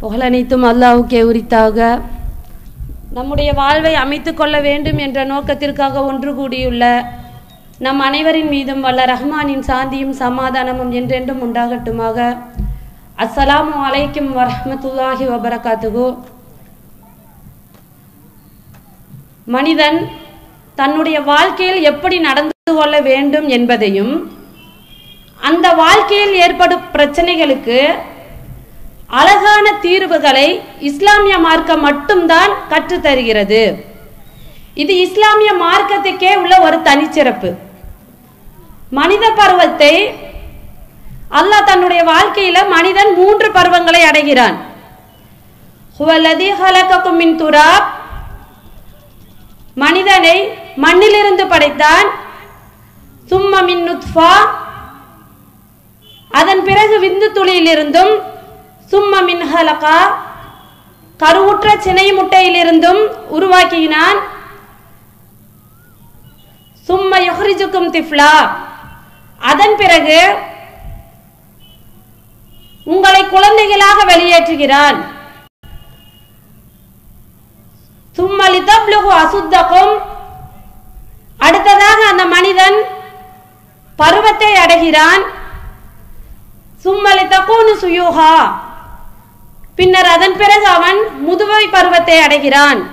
புகழனைத்தும் அல்லாவுக்கே உரித்தாக. நம்முடைய வாழ்வை அமைத்து கொள்ள வேண்டும் என்ற நோக்கத்திற்காக ஒன்று கூடியுள்ள நம் அனைவரின் மீதும் வல்ல ரஹ்மானின் சாந்தியும் சமாதானமும் என்றென்றும் உண்டாகட்டுமாக. அஸ்ஸலாமு அலைக்கும் வரஹ்மத்துல்லாஹி வபரகாத்துகு மனிதன் தன்னுடைய வாழ்க்கையில் எப்படி நடந்து கொள்ள வேண்டும் என்பதையும் அந்த வாழ்க்கையில் ஏற்படும் பிரச்சனைகளுக்கு அழகான தீர்வுகளை இஸ்லாமிய மார்க்கம் மட்டும்தான் கற்றுத்தருகிறது. இது இஸ்லாமிய மார்க்கத்துக்கே உள்ள ஒரு தனிச்சிறப்பு. மனித பருவத்தை அல்லாஹ் தன்னுடைய வாழ்க்கையில மனிதன் மூன்று பருவங்களை அடைகிறான். துராப். மனிதனை மண்ணிலிருந்து படைத்தான். சும்மமின் அதன் பிறகு விந்து துளியிலிருந்தும் சும்ம மின்ஹலகா கருவுற்ற சினை முட்டையிலிருந்தும் உருவாக்கினான். சும்ம யுஹ்ரிஜுக்கும் திஃப்லா. அதன் பிறகு உங்களை குழந்தைகளாக வெளியேற்றுகிறான். சும்ம லிதப்லுகு அசுத்தகும். அடுத்ததாக அந்த மனிதன் பருவத்தை அடைகிறான். சும்மலி தக்கூனு சுயூஹா. பின்னர் அதன் பிறகு அவன் முதுமை பருவத்தை அடைகிறான்.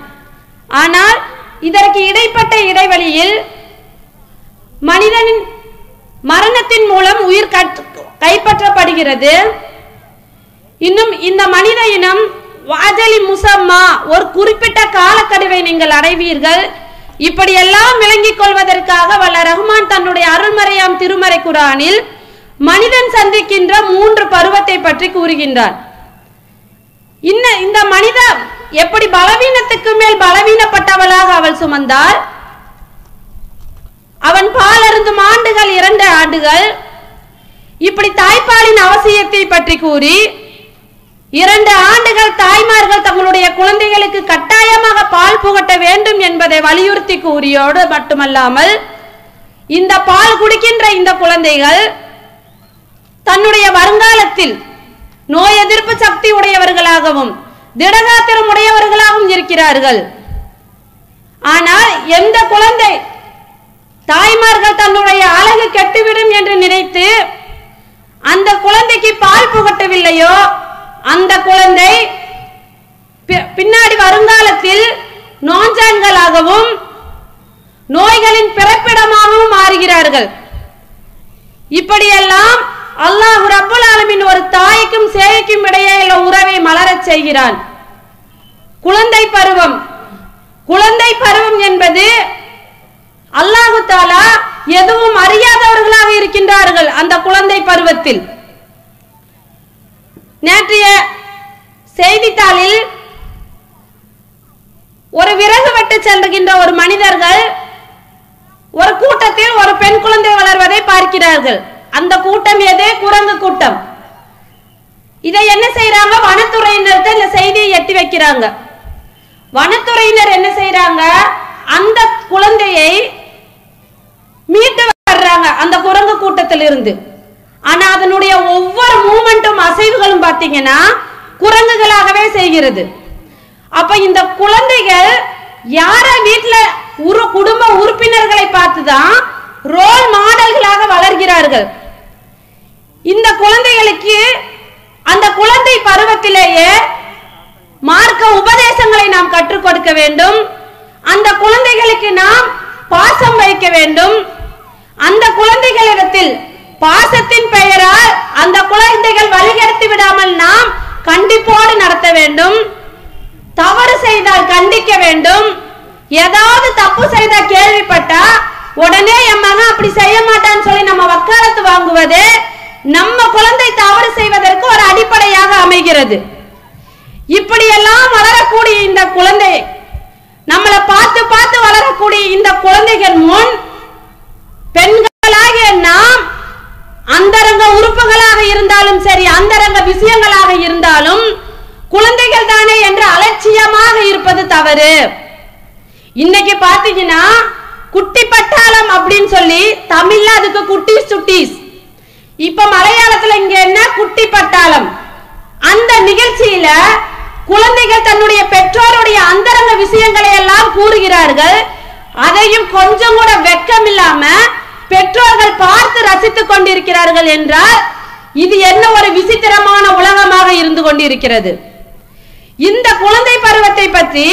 ஆனால் இதற்கு இடைப்பட்ட இடைவெளியில் மனிதனின் மரணத்தின் மூலம் உயிர் கற்று- கைப்பற்றப்படுகிறது. இன்னும் இந்த மனித இனம் வாஜலி முசம்மா ஒரு குறிப்பிட்ட காலக்கெடுவை நீங்கள் அடைவீர்கள். இப்படியெல்லாம் விளங்கிக் கொள்வதற்காக வல்ல ரஹ்மான் தன்னுடைய அருள்மறையாம் திருமறை குரானில் மனிதன் சந்திக்கின்ற மூன்று பருவத்தை பற்றி கூறுகின்றார். இன்ன இந்த மனித எப்படி பலவீனத்துக்கு மேல் பலவீனப்பட்டவளாக அவள் சுமந்தாள்? அவன் பால் அருந்தும் ஆண்டுகள் இரண்டு ஆண்டுகள். இப்படி தாய்ப்பாலின் அவசியத்தை பற்றி கூறி இரண்டு ஆண்டுகள் தாய்மார்கள் தங்களுடைய குழந்தைகளுக்கு கட்டாயமாக பால் புகட்ட வேண்டும் என்பதை வலியுறுத்தி கூறியோடு மட்டுமல்லாமல் இந்த பால் குடிக்கின்ற இந்த குழந்தைகள் தன்னுடைய வருங்காலத்தில் நோய் எதிர்ப்பு சக்தி உடையவர்களாகவும் திடகாத்திரம் உடையவர்களாகவும் இருக்கிறார்கள். ஆனால் எந்த குழந்தை தாய்மார்கள் தன்னுடைய அழகு கெட்டுவிடும் என்று நினைத்து அந்த குழந்தைக்கு பால் புகட்டவில்லையோ அந்த குழந்தை பி- பின்னாடி வருங்காலத்தில் நோஞ்சான்களாகவும் நோய்களின் பிறப்பிடமாகவும் மாறுகிறார்கள். இப்படியெல்லாம் அல்லாஹு ரபுல் ஒரு தாய்க்கும் சேய்க்கும் இடையே உள்ள உறவை மலரச் செய்கிறான். குழந்தை பருவம். குழந்தை பருவம் என்பது அல்லாஹு தாலா எதுவும் அறியாதவர்களாக இருக்கின்றார்கள் அந்த குழந்தை பருவத்தில். நேற்றைய செய்தித்தாளில் ஒரு விறகு வெட்டு செல்கின்ற ஒரு மனிதர்கள் ஒரு கூட்டத்தில் ஒரு பெண் குழந்தை வளர்வதை பார்க்கிறார்கள். அந்த கூட்டம் எது? குரங்கு கூட்டம். இதை என்ன செய்யறாங்க வனத்துறையினர்கிட்ட இந்த செய்தியை எட்டி வைக்கிறாங்க. வனத்துறையினர் என்ன செய்யறாங்க அந்த குழந்தையை மீட்டு வர்றாங்க அந்த குரங்கு கூட்டத்தில் இருந்து ஆனா அதனுடைய ஒவ்வொரு மூமெண்ட்டும் அசைவுகளும் பாத்தீங்கன்னா குரங்குகளாகவே செய்கிறது. அப்ப இந்த குழந்தைகள் யார வீட்டுல உரு குடும்ப உறுப்பினர்களை பார்த்துதான் ரோல் மாடல்களாக வளர்கிறார்கள். இந்த குழந்தைகளுக்கு அந்த குழந்தை பருவத்திலேயே மார்க்க உபதேசங்களை நாம் கற்றுக் கொடுக்க வேண்டும். அந்த குழந்தைகளுக்கு நாம் பாசம் வைக்க வேண்டும். அந்த குழந்தைகளிடத்தில் பாசத்தின் பெயரால் அந்த குழந்தைகள் வழிகெடுத்து விடாமல் நாம் கண்டிப்போடு நடத்த வேண்டும். தவறு செய்தால் கண்டிக்க வேண்டும். ஏதாவது தப்பு செய்தா கேள்விப்பட்டா உடனே என் மகன் அப்படி செய்ய மாட்டான்னு சொல்லி நம்ம வக்காலத்து வாங்குவது நம்ம குழந்தை தவறு செய்வதற்கு ஒரு அடிப்படையாக அமைகிறது. இப்படியெல்லாம் வளரக்கூடிய இந்த குழந்தை நம்மளை பார்த்து பார்த்து வளரக்கூடிய இந்த குழந்தைகள் முன் பெண்களாகிய நாம் அந்தரங்க உறுப்புகளாக இருந்தாலும் சரி அந்தரங்க விஷயங்களாக இருந்தாலும் குழந்தைகள் தானே என்று அலட்சியமாக இருப்பது தவறு. இன்னைக்கு பாத்தீங்கன்னா குட்டி பட்டாளம் அப்படின்னு சொல்லி தமிழ்ல அதுக்கு குட்டீஸ் சுட்டீஸ். இப்ப மலையாளத்துல இங்க என்ன குட்டி பட்டாளம்? அந்த நிகழ்ச்சியில குழந்தைகள் தன்னுடைய பெற்றோருடைய அந்தரங்க விஷயங்களை எல்லாம் கூறுகிறார்கள். அதையும் கொஞ்சம் கூட வெக்கம் இல்லாம பெற்றோர்கள் பார்த்து ரசித்துக் கொண்டிருக்கிறார்கள் என்றால் இது என்ன ஒரு விசித்திரமான உலகமாக இருந்து கொண்டிருக்கிறது. இந்த குழந்தை பருவத்தை பற்றி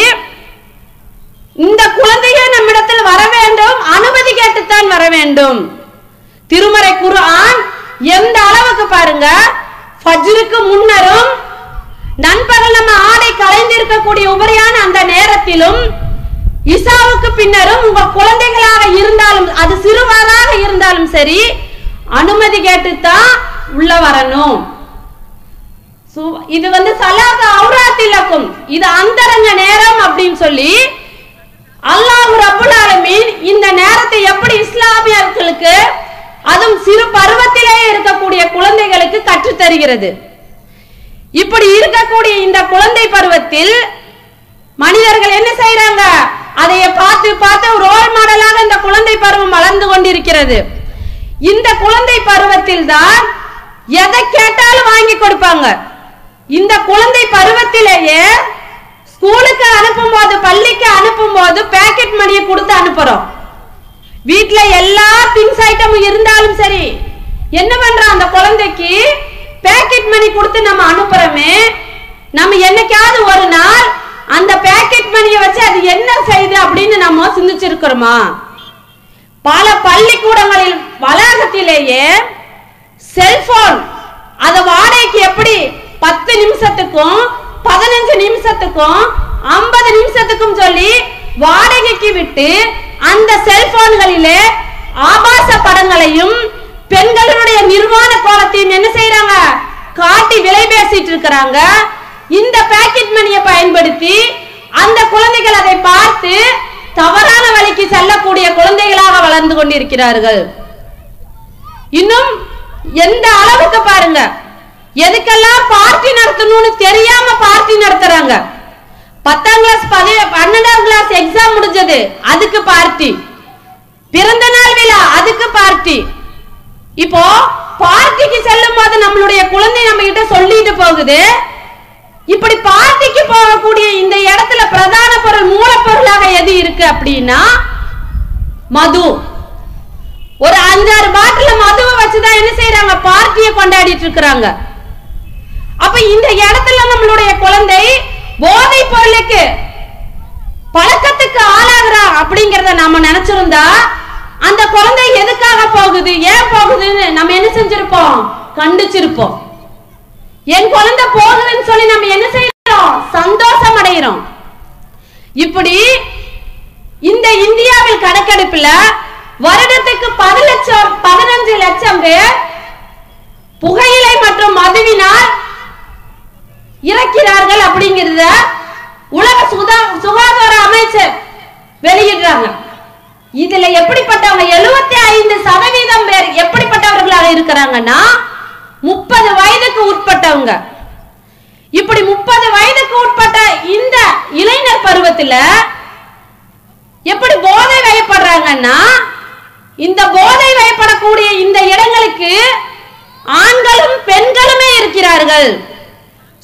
இந்த குழந்தைகள் நம்மிடத்தில் வர வேண்டும். அனுமதி கேட்டுத்தான் வர வேண்டும். திருமறை குர்ஆன் எந்த அளவுக்கு பாருங்க? ஃபஜ்ருக்கு முன்னரும் நண்பகல் நம்ம ஆடை கலைந்திருக்கக்கூடிய உபரியான அந்த நேரத்திலும் இசாவுக்கு பின்னரும் உங்க குழந்தைகளாக இருந்தாலும் அது சிறுவராக இருந்தாலும் சரி அனுமதி கேட்டுத்தான் உள்ள வரணும். இது வந்து சலாத அவுராத்திலக்கும் இது அந்தரங்க நேரம் அப்படின்னு சொல்லி அல்லாஹ் ரபுல் ஆலமீன் இந்த நேரத்தை எப்படி இஸ்லாமியர்களுக்கு அதுவும் சிறு பருவத்திலே இருக்கக்கூடிய குழந்தைகளுக்கு கற்றுத் தருகிறது. இப்படி இருக்கக்கூடிய இந்த குழந்தை பருவத்தில் மனிதர்கள் என்ன செய்யறாங்க அதைய பார்த்து பார்த்து ரோல் மாடலாக இந்த குழந்தை பருவம் வளர்ந்து கொண்டிருக்கிறது. இந்த குழந்தை பருவத்தில் தான் எதை கேட்டாலும் வாங்கி கொடுப்பாங்க. இந்த குழந்தை பருவத்திலேயே ஸ்கூலுக்கு அனுப்பும் போது பள்ளிக்கு அனுப்பும் போது பேக்கெட் மணியை கொடுத்து அனுப்புறோம். வீட்ல எல்லா திங்ஸ் ஐட்டமும் இருந்தாலும் சரி என்ன பண்றோம் அந்த குழந்தைக்கு? பேக்கெட் மணி கொடுத்து நம்ம அனுப்புறோமே நம்ம என்னைக்காவது ஒரு நாள் அந்த பேக்கெட் மணியை வச்சு அது என்ன செய்யுது அப்படின்னு நம்ம சிந்திச்சிருக்கிறோமா? பல பள்ளிக்கூடங்களில் வளாகத்திலேயே செல்போன் அத வாடகைக்கு எப்படி? பத்து நிமிஷத்துக்கும் பதினஞ்சு நிமிஷத்துக்கும் ஐம்பது நிமிஷத்துக்கும் சொல்லி வாடகைக்கு விட்டு அந்த செல்போன்களிலே ஆபாச படங்களையும் பெண்களுடைய நிர்வாண கோலத்தையும் என்ன செய்யறாங்க காட்டி விலை பேசிட்டு இருக்கிறாங்க. இந்த பேக்கெட் மணியை பயன்படுத்தி அந்த குழந்தைகள் அதை பார்த்து தவறான வழிக்கு செல்லக்கூடிய குழந்தைகளாக வளர்ந்து கொண்டிருக்கிறார்கள். இன்னும் எந்த அளவுக்கு பாருங்க. எதுக்கெல்லாம் பார்ட்டி நடத்தணும்னு தெரியாம பார்ட்டி நடத்துறாங்க. பத்தாம் கிளாஸ் பதி பன்னெண்டாம் கிளாஸ் எக்ஸாம் முடிஞ்சது. அதுக்கு பார்ட்டி பிறந்த நாள் விழா அதுக்கு பார்ட்டி இப்போ பார்ட்டிக்கு செல்லும் போது நம்மளுடைய குழந்தை நம்ம கிட்ட சொல்லிட்டு போகுது. இப்படி பார்ட்டிக்கு போகக்கூடிய இந்த இடத்துல பிரதான பொருள் மூலப்பொருளாக எது இருக்கு அப்படின்னா மது. ஒரு அஞ்சாறு பாட்டில் மதுவை வச்சுதான் என்ன செய்யறாங்க பார்ட்டியை கொண்டாடிட்டு இருக்கிறாங்க. அப்ப இந்த இடத்துல நம்மளுடைய குழந்தை போதை பொருளுக்கு பழக்கத்துக்கு ஆளாகிறா அப்படிங்கறத நாம நினைச்சிருந்தா அந்த குழந்தை எதுக்காக போகுது? ஏன் போகுதுன்னு நம்ம என்ன செஞ்சிருப்போம்? கண்டிச்சிருப்போம். என் குழந்தை போகுதுன்னு சொல்லி நம்ம என்ன செய்யறோம்? சந்தோஷம் அடைகிறோம் இப்படி இந்த இந்தியாவில் கணக்கெடுப்புல வருடத்துக்கு பது லட்சம் பதினஞ்சு லட்சம் பேர் புகையிலை மற்றும் மதுவினால் இறக்கிறார்கள் அப்படிங்கிறத உலக சுதா சுகாதார அமைச்சர் வெளியிடுறாங்க. இதுல எப்படிப்பட்டவங்க எழுபத்தி ஐந்து சதவீதம் பேர் எப்படிப்பட்டவர்களாக இருக்கிறாங்கன்னா முப்பது வயதுக்கு உட்பட்டவங்க. இப்படி முப்பது வயதுக்கு உட்பட்ட இந்த இளைஞர் பருவத்துல எப்படி போதை வயப்படுறாங்கன்னா இந்த போதை வயப்படக்கூடிய இந்த இடங்களுக்கு ஆண்களும் பெண்களுமே இருக்கிறார்கள்.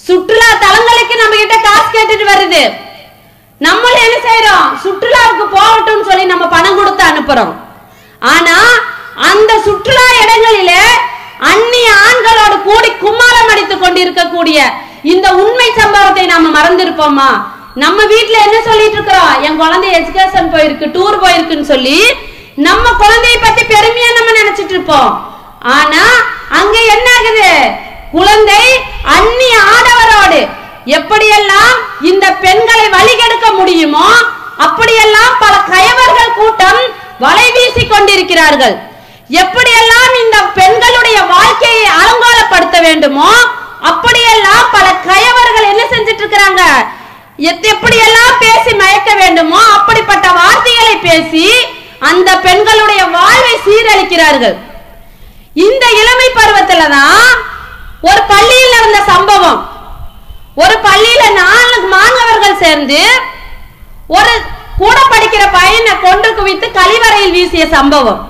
சுற்றுலா தலங்களுக்கு நம்ம கிட்ட காசு கேட்டுட்டு வருது. நம்மளும் என்ன செய்யறோம் சுற்றுலாவுக்கு போகட்டும் சொல்லி நம்ம பணம் கொடுத்து அனுப்புறோம். ஆனா அந்த சுற்றுலா இடங்களிலே அந்நிய ஆண்களோடு கூடி குமாரம் அடித்துக் கொண்டிருக்கக்கூடிய இந்த உண்மை சம்பவத்தை நாம மறந்திருப்போமா? நம்ம வீட்டுல என்ன சொல்லிட்டு இருக்கிறோம்? என் குழந்தை எஜுகேஷன் போயிருக்கு டூர் போயிருக்குன்னு சொல்லி நம்ம குழந்தைய பத்தி பெருமையா நம்ம நினைச்சிட்டு இருப்போம். ஆனா அங்க என்ன ஆகுது? குழந்தை அந்நிய ஆடவரோடு எப்படியெல்லாம் இந்த பெண்களை வழிகெடுக்க முடியுமோ அப்படியெல்லாம் பல கயவர்கள் கூட்டம் வலை வீசி கொண்டிருக்கிறார்கள். எப்படியெல்லாம் இந்த பெண்களுடைய வாழ்க்கையை அலங்கோலப்படுத்த வேண்டுமோ அப்படியெல்லாம் பல கயவர்கள் என்ன செஞ்சிட்டு இருக்கிறாங்க எத்- எப்படியெல்லாம் பேசி மயக்க வேண்டுமோ அப்படிப்பட்ட வார்த்தைகளை பேசி அந்த பெண்களுடைய வாழ்வை சீரழிக்கிறார்கள். இந்த இளமை பருவத்துல தான் ஒரு பள்ளியில் நடந்த சம்பவம். ஒரு பள்ளியில நாலு மாணவர்கள் சேர்ந்து ஒரு கூட படிக்கிற பையனை கொண்டு குவித்து கழிவறையில் வீசிய சம்பவம்.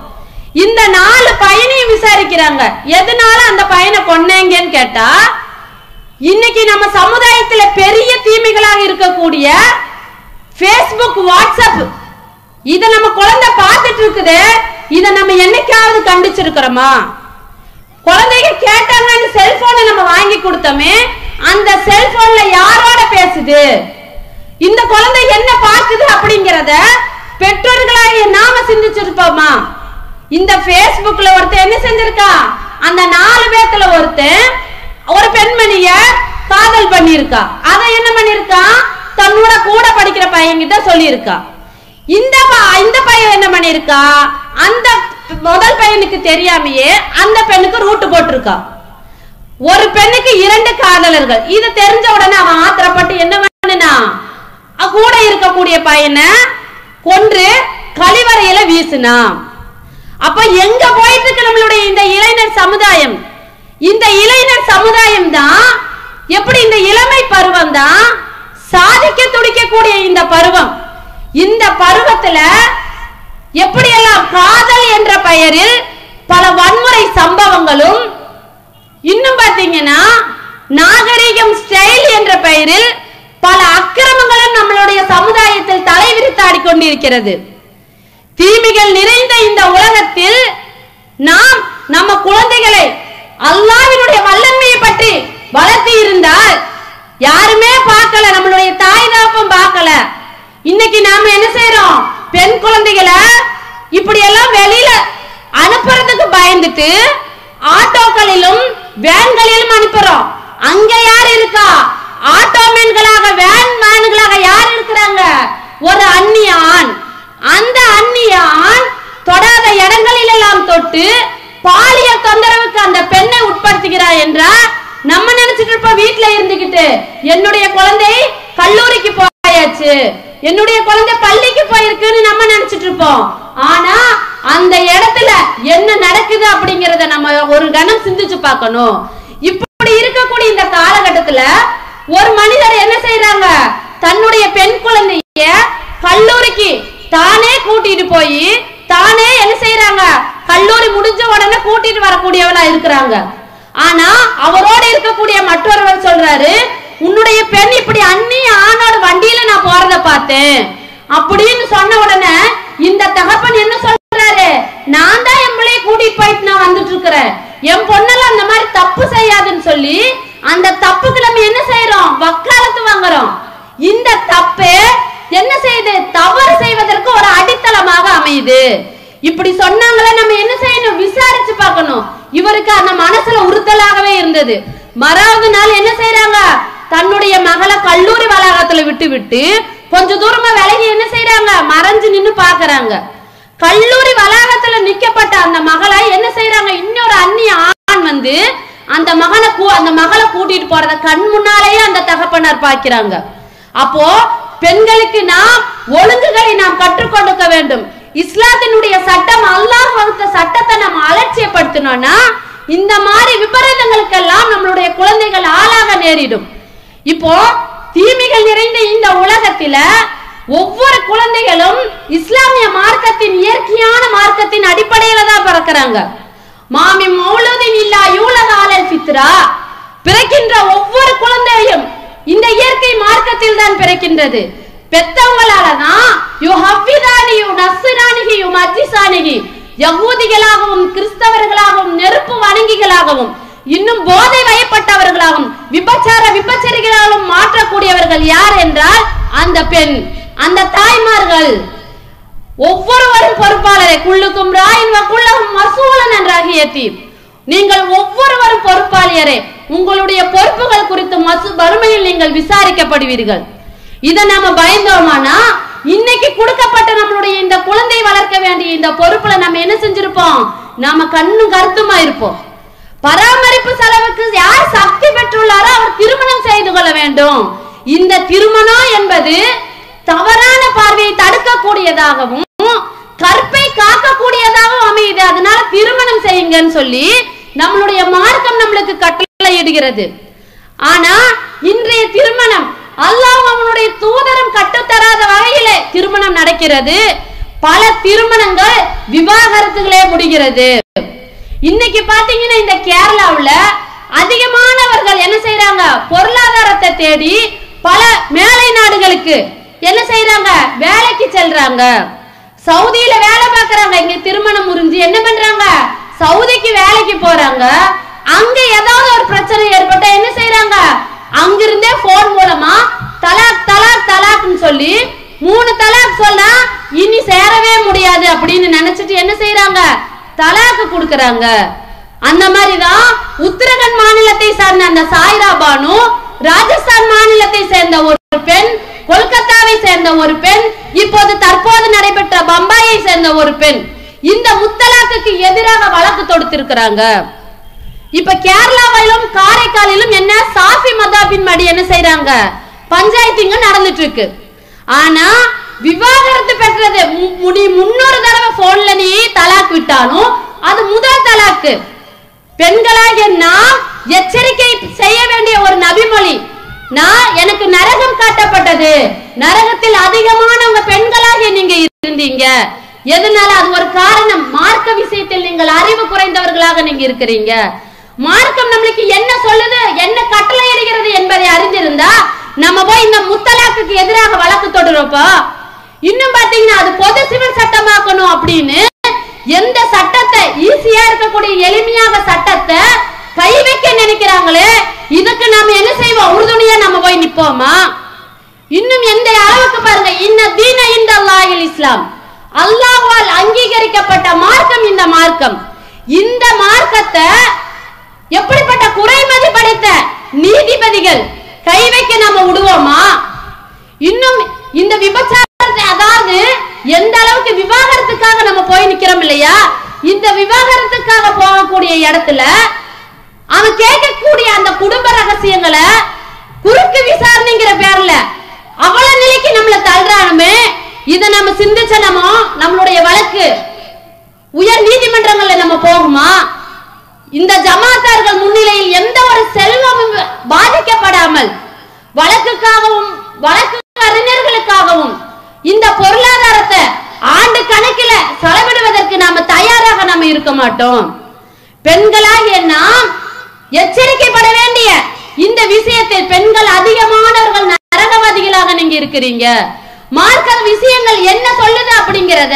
இந்த நாலு பையனையும் விசாரிக்கிறாங்க. எதனால அந்த பையனை கொன்னேங்கன்னு கேட்டா இன்னைக்கு நம்ம சமுதாயத்துல பெரிய தீமைகளாக இருக்கக்கூடிய ஃபேஸ்புக் வாட்ஸ்அப் இதை நம்ம குழந்தை பார்த்துட்டு இருக்குது. இதை நம்ம என்னைக்காவது கண்டிச்சிருக்கிறோமா? குழந்தைங்க கேட்டாங்கன்னு செல்போனை நம்ம வாங்கி கொடுத்தோமே அந்த செல்போன்ல யாரோட பேசுது? இந்த குழந்தை என்ன பார்க்குது அப்படிங்கறத பெற்றோர்களாகிய நாம சிந்திச்சிருப்போமா? இந்த பேஸ்புக்ல ஒருத்தன் என்ன செஞ்சிருக்கா? அந்த நாலு பேர்த்துல ஒருத்தன் ஒரு பெண்மணிய காதல் பண்ணியிருக்கா. அத என்ன பண்ணிருக்கா தன்னோட கூட படிக்கிற பையன்கிட்ட சொல்லியிருக்கா. இந்த ப- இந்த பையன் என்ன பண்ணிருக்கா அந்த முதல் பையனுக்கு தெரியாமையே அந்த பெண்ணுக்கு ரூட்டு போட்டிருக்கா. ஒரு பெண்ணுக்கு இரண்டு காதலர்கள். இது தெரிஞ்ச உடனே அவன் ஆத்திரப்பட்டு என்ன பண்ணுனா கூட இருக்கக்கூடிய பையனை கொன்று கழிவறையில வீசுனா. அப்ப எங்க போயிட்டு இருக்கு நம்மளுடைய இந்த இளைஞர் சமுதாயம்? இந்த இளைஞர் சமுதாயம் தான் எப்படி இந்த இளமை பருவம் தான் சாதிக்க துடிக்கக்கூடிய இந்த பருவம். இந்த பருவத்துல எப்படியெல்லாம் காதல் என்ற பெயரில் பல வன்முறை சம்பவங்களும் இன்னும் பாத்தீங்கன்னா நாகரிகம் ஸ்டைல் என்ற பெயரில் பல அக்கிரமங்களும் நம்மளுடைய சமுதாயத்தில் தலைவிரித்தாடி கொண்டிருக்கிறது தீமைகள் நிறைந்த இந்த உலகத்தில் நாம் நம்ம குழந்தைகளை அல்லாவினுடைய வல்லன்மையை பற்றி வளர்த்தி இருந்தால் யாருமே பார்க்கல நம்மளுடைய தாய் தாப்பம் பார்க்கல. இன்னைக்கு நாம என்ன செய்யறோம் பெண் குழந்தைகளை இப்படி எல்லாம் வெளியில அனுப்புறதுக்கு பயந்துட்டு ஆட்டோக்களிலும் வேன்களிலும் அனுப்புறோம். அங்க யார் இருக்கா? ஆட்டோ மேன்களாக வேன் மேன்களாக யார் இருக்கிறாங்க? ஒரு அந்நிய ஆண். அந்த அந்நிய ஆண் தொடாத இடங்களில் எல்லாம் தொட்டு பாலியல் தொந்தரவுக்கு அந்த பெண்ணை உட்படுத்துகிறார் என்றா நம்ம நினைச்சிட்டு இருப்போம் வீட்டுல இருந்துகிட்டு என்னுடைய குழந்தை கல்லூரிக்கு ஆயாச்சு. என்னுடைய குழந்தை பள்ளிக்கு போயிருக்குன்னு நம்ம நினைச்சிட்டு இருப்போம் ஆனா அந்த இடத்துல என்ன நடக்குது அப்படிங்கறத நம்ம ஒரு கணம் சிந்திச்சு பார்க்கணும். இப்படி இருக்கக்கூடிய இந்த காலகட்டத்துல ஒரு மனிதர் என்ன செய்யறாங்க தன்னுடைய பெண் குழந்தைய கல்லூரிக்கு தானே கூட்டிட்டு போய் தானே என்ன செய்யறாங்க கல்லூரி முடிஞ்ச உடனே கூட்டிட்டு வரக்கூடியவளா இருக்கிறாங்க. ஆனா அவரோட இருக்கக்கூடிய மற்றொருவர் சொல்றாரு உன்னுடைய பெண் இப்படி அந்நிய ஆணோட வண்டியில நான் போறத பார்த்தேன். அப்படின்னு சொன்ன உடனே இந்த தகப்பன் என்ன சொல்றாரு? நான் தான் என் பிள்ளைய கூட்டிட்டு போயிட்டு நான் வந்துட்டு இருக்கிறேன். என் பொண்ணெல்லாம் அந்த மாதிரி தப்பு செய்யாதுன்னு சொல்லி அந்த தப்புக்கு நம்ம என்ன செய்யறோம்? வக்காலத்து வாங்குறோம். இந்த தப்பு என்ன செய்யுது? தவறு செய்வதற்கு ஒரு அடித்தளமாக அமையுது. இப்படி சொன்னாங்களே நம்ம என்ன செய்யணும்? விசாரிச்சு பார்க்கணும். இவருக்கு அந்த மனசுல உறுத்தலாகவே இருந்தது. மறாவது நாள் என்ன செய்யறாங்க தன்னுடைய மகளை கல்லூரி வளாகத்துல விட்டு விட்டு கொஞ்ச தூரமா விலகி என்ன செய்யறாங்க மறைஞ்சு நின்னு பாக்குறாங்க கல்லூரி வளாகத்துல நிக்கப்பட்ட அந்த மகளை என்ன செய்யறாங்க இன்னொரு அந்நிய ஆண் வந்து அந்த மகனை அந்த மகளை கூட்டிட்டு போறத கண் முன்னாலேயே அந்த தகப்பனார் பாக்கிறாங்க அப்போ பெண்களுக்கு நாம் ஒழுங்குகளை நாம் கற்றுக்கொடுக்க வேண்டும். இஸ்லாத்தினுடைய சட்டம் அல்லாஹ் வகுத்த சட்டத்தை நம்ம அலட்சியப்படுத்தினோம்னா இந்த மாதிரி விபரீதங்களுக்கெல்லாம் நம்மளுடைய குழந்தைகள் ஆளாக நேரிடும். இப்போ தீமைகள் நிறைந்த இந்த உலகத்தில ஒவ்வொரு குழந்தைகளும் இஸ்லாமிய மார்க்கத்தின் இயற்கையான மார்க்கத்தின் அடிப்படையில தான் பிறக்கிறாங்க. மாமி மௌலூதின் இல்லா யூலக ஆலல் ஃபித்ரா பிறக்கின்ற ஒவ்வொரு குழந்தையும் இந்த இயற்கை மார்க்கத்தில் தான் பிறக்கின்றது. பெத்தவங்களால தான் யு ஹவ்விதானி யு நஸ்ரானிகி யு மஜ்ஜிசானிகி யகூதிகளாகவும் கிறிஸ்தவர்களாகவும் நெருப்பு வணங்கிகளாகவும் இன்னும் போதை வயப்பட்டவர்களாகும் விபச்சார விபச்சரிகளாலும் மாற்றக்கூடியவர்கள் யார் என்றால் அந்த பெண். அந்த தாய்மார்கள் ஒவ்வொருவரும் பொறுப்பாளரை குள்ளுக்கும் ராயின் வக்குள்ளகும் மசூலன் என்றாகியத்தி நீங்கள் ஒவ்வொருவரும் பொறுப்பாளியரே உங்களுடைய பொறுப்புகள் குறித்து மசு வறுமையில் நீங்கள் விசாரிக்கப்படுவீர்கள். இதை நாம பயந்தோமானா? இன்னைக்கு கொடுக்கப்பட்ட நம்மளுடைய இந்த குழந்தை வளர்க்க வேண்டிய இந்த பொறுப்புல நம்ம என்ன செஞ்சிருப்போம்? நாம கண்ணும் கருத்துமா இருப்போம். பராமரிப்பு செலவுக்கு யார் சக்தி பெற்றுள்ளாரோ அவர் திருமணம் செய்து கொள்ள வேண்டும். இந்த திருமணம் என்பது தவறான பார்வையை தடுக்கக்கூடியதாகவும் கற்பை காக்கக்கூடியதாகவும் அமையுது. அதனால திருமணம் செய்யுங்கன்னு சொல்லி நம்மளுடைய மார்க்கம் நம்மளுக்கு கட்டளை இடுகிறது ஆனா இன்றைய திருமணம் அல்லாஹ் அவனுடைய தூதரம் கட்டுத்தராத வகையில திருமணம் நடக்கிறது. பல திருமணங்கள் விவாகரத்துகளே முடிகிறது. இன்னைக்கு பாத்தீங்கன்னா இந்த கேரளாவுல அதிகமானவர்கள் என்ன செய்யறாங்க பொருளாதாரத்தை தேடி பல மேலை நாடுகளுக்கு என்ன செய்யறாங்க வேலைக்கு செல்றாங்க. சவுதியில வேலை பார்க்கறாங்க இங்க திருமணம் முறிஞ்சு என்ன பண்றாங்க? சவுதிக்கு வேலைக்கு போறாங்க. அங்க ஏதாவது ஒரு பிரச்சனை ஏற்பட்டா என்ன செய்யறாங்க அங்கிருந்தே போன் மூலமா தலாக் தலாக் தலாக்னு சொல்லி மூணு தலாக் சொன்னா இனி சேரவே முடியாது அப்படின்னு நினைச்சிட்டு என்ன செய்யறாங்க தலாக்கு கொடுக்கறாங்க. அந்த மாதிரிதான் உத்தரகண்ட் மாநிலத்தை சார்ந்த அந்த சாய்ரா பானு ராஜஸ்தான் மாநிலத்தை சேர்ந்த ஒரு பெண் கொல்கத்தாவை சேர்ந்த ஒரு பெண் இப்போது தற்போது நடைபெற்ற பம்பாயை சேர்ந்த ஒரு பெண் இந்த முத்தலாக்குக்கு எதிராக வழக்கு தொடுத்திருக்கிறாங்க. இப்ப கேரளாவிலும் காரைக்காலிலும் என்ன சாஃபி மதாபின் மடி என்ன செய்யறாங்க பஞ்சாயத்துங்க நடந்துட்டு இருக்கு. ஆனா விவாகரத்து பெற்றது மு- முடி முன்னொரு தடவை போன்ல நீ தலாக் விட்டாலும் அது முதல் தலாக்கு. பெண்களாக என்ன எச்சரிக்கை செய்ய வேண்டிய ஒரு நபிமொழி. நான் எனக்கு நரகம் காட்டப்பட்டது. நரகத்தில் அதிகமானவங்க பெண்களாக நீங்க இருந்தீங்க. எதனால? அது ஒரு காரணம். மார்க்க விஷயத்தில் நீங்கள் அறிவு குறைந்தவர்களாக நீங்க இருக்கிறீங்க. மார்க்கம் நம்மளுக்கு என்ன சொல்லுது? என்ன கட்டளை இடுகிறது என்பதை அறிஞ்சிருந்தா நம்ம போய் இந்த முத்தலாக்குக்கு எதிராக வழக்கு தொடருப்பா இன்னும் பாத்தீங்கன்னா அது பொது சிவில் சட்டமாக்கணும் அப்படின்னு எந்த சட்டத்தை ஈஸியா இருக்கக்கூடிய எளிமையாக சட்டத்தை கை வைக்க நினைக்கிறாங்களே இதுக்கு நாம என்ன செய்வோம்? உறுதுணையா நம்ம போய் நிப்போமா? இன்னும் எந்த அளவுக்கு பாருங்க இன்ன தீன இந்த அல்லாஹில் இஸ்லாம். அல்லாஹால் அங்கீகரிக்கப்பட்ட மார்க்கம் இந்த மார்க்கம். இந்த மார்க்கத்தை எப்படிப்பட்ட குறைமதி படைத்த நீதிபதிகள் கை வைக்க நாம விடுவோமா? இன்னும் இந்த விபச்சார எந்த அளவுக்கு விவாகரத்துக்காக நம்ம போய் நிக்கிறோம் இல்லையா? இந்த விவாகரத்துக்காக போகக்கூடிய இடத்துல அவன் கேட்கக்கூடிய அந்த குடும்ப ரகசியங்களை குறுக்கு விசாரணைங்கிற பேர்ல அவ்வளவு நிலைக்கு நம்மள தள்ளுறானுமே. இதை நம்ம சிந்திச்ச நம்ம நம்மளுடைய வழக்கு. உயர் நீதிமன்றங்கள்ல நம்ம போகுமா? இந்த ஜமாத்தார்கள் முன்னிலையில் எந்த ஒரு செல்வமும் பாதிக்கப்படாமல் வழக்குக்காகவும் வழக்கு அறிஞர்களுக்காகவும் இந்த பொருளாதாரத்தை ஆண்டு கணக்கில செலவிடுவதற்கு நாம தயாராக நாம இருக்க மாட்டோம். பெண்களாகிய நாம் எச்சரிக்கைப்பட வேண்டிய இந்த விஷயத்தில் பெண்கள் அதிகமானவர்கள் நரகவாதிகளாக நீங்க இருக்கிறீங்க. மார்க்க விஷயங்கள் என்ன சொல்லுது அப்படிங்கறத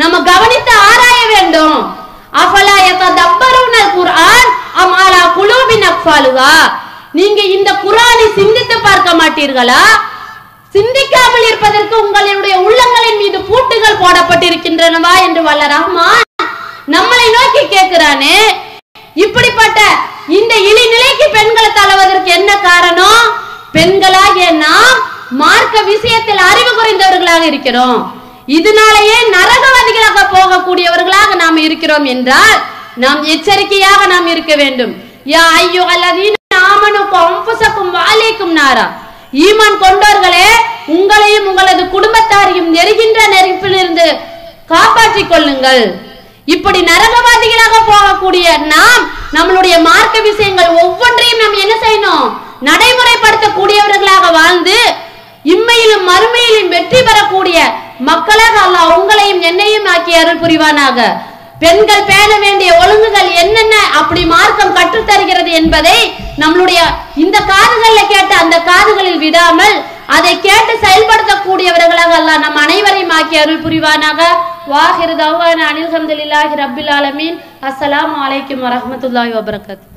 நம்ம கவனித்து ஆராய வேண்டும். அஃபலா யததப்பருனல் குர்ஆன் அம் அலா குலூபின் அக்ஃபாலுஹா நீங்க இந்த குர்ஆனை சிந்தித்து பார்க்க மாட்டீர்களா? சிந்திக்காமல் இருப்பதற்கு உங்களுடைய உள்ளங்களின் மீது பூட்டுகள் போடப்பட்டிருக்கின்றனவா என்று வல்ல ரஹ்மான் நம்மளை நோக்கி கேட்கிறானே? இப்படிப்பட்ட இந்த இழிநிலைக்கு பெண்களை தழுவதற்கு என்ன காரணம்? பெண்களாகிய நாம் மார்க்க விஷயத்தில் அறிவு குறைந்தவர்களாக இருக்கிறோம். இதனாலேயே நரகவாதிகளாக போகக்கூடியவர்களாக நாம் இருக்கிறோம் என்றால் நாம் எச்சரிக்கையாக நாம் இருக்க வேண்டும். யா ஐயோ அல்லதீன ஆமனுக்கும் அம்புசக்கும் வாலிக்கும் நாரா. ஈமான் கொண்டோர்களே உங்களையும் உங்களது குடும்பத்தாரையும் நெருகின்ற நெருப்பிலிருந்து காப்பாற்றிக் கொள்ளுங்கள். இப்படி நரகவாதிகளாக போகக்கூடிய நாம் நம்மளுடைய மார்க்க விஷயங்கள் ஒவ்வொன்றையும் நாம் என்ன செய்யணும்? நடைமுறைப்படுத்தக்கூடியவர்களாக வாழ்ந்து இம்மையிலும் மறுமையிலும் வெற்றி பெறக்கூடிய மக்களாக அல்லாஹ் உங்களையும் என்னையும் ஆக்கி அருள் புரிவானாக. பெண்கள் பேண வேண்டிய ஒழுங்குகள் என்னென்ன அப்படி மார்க்கம் கற்றுத் தருகிறது என்பதை நம்மளுடைய இந்த காதுகள்ல கேட்ட அந்த காதுகளில் விடாமல் அதை கேட்டு செயல்படுத்தக்கூடியவர்களாக அல்லாஹ் நம் அனைவரையும் ஆக்கி அருள் புரிவானாக. வாஹிர் தவான அனில் ஹம்துலில்லாஹி ரப்பில் ஆலமீன். அஸ்ஸலாமு அலைக்கும் வரஹ்மத்துல்லாஹி வபரகாத்துஹு